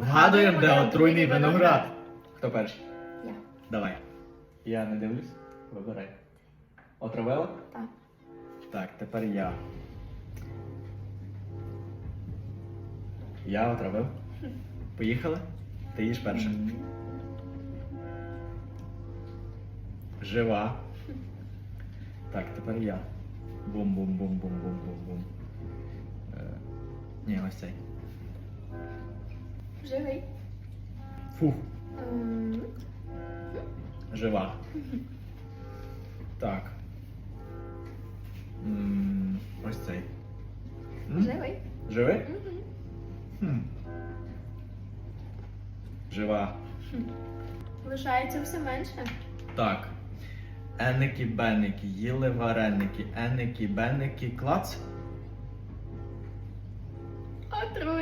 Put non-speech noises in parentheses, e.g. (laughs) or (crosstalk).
Вгадуємо, де отруйний виноград. Хто перший? Я. Давай. Я не дивлюсь. Вибирай. Отравила? Так. Так, тепер я. Я отравив. (laughs) Поїхали? Ти їж перша. Жива. Так, тепер я. Бум-бум-бум-бум-бум-бум-бум. Е, ні, ось цей. Живий. Фу. М, Жива. Так. М, Ось цей. М? Живий. Живий? Мгм. Хм. Жива. Лишається все менше. Так. Еники беники, їли вареники, еники беники, клац. Отруй.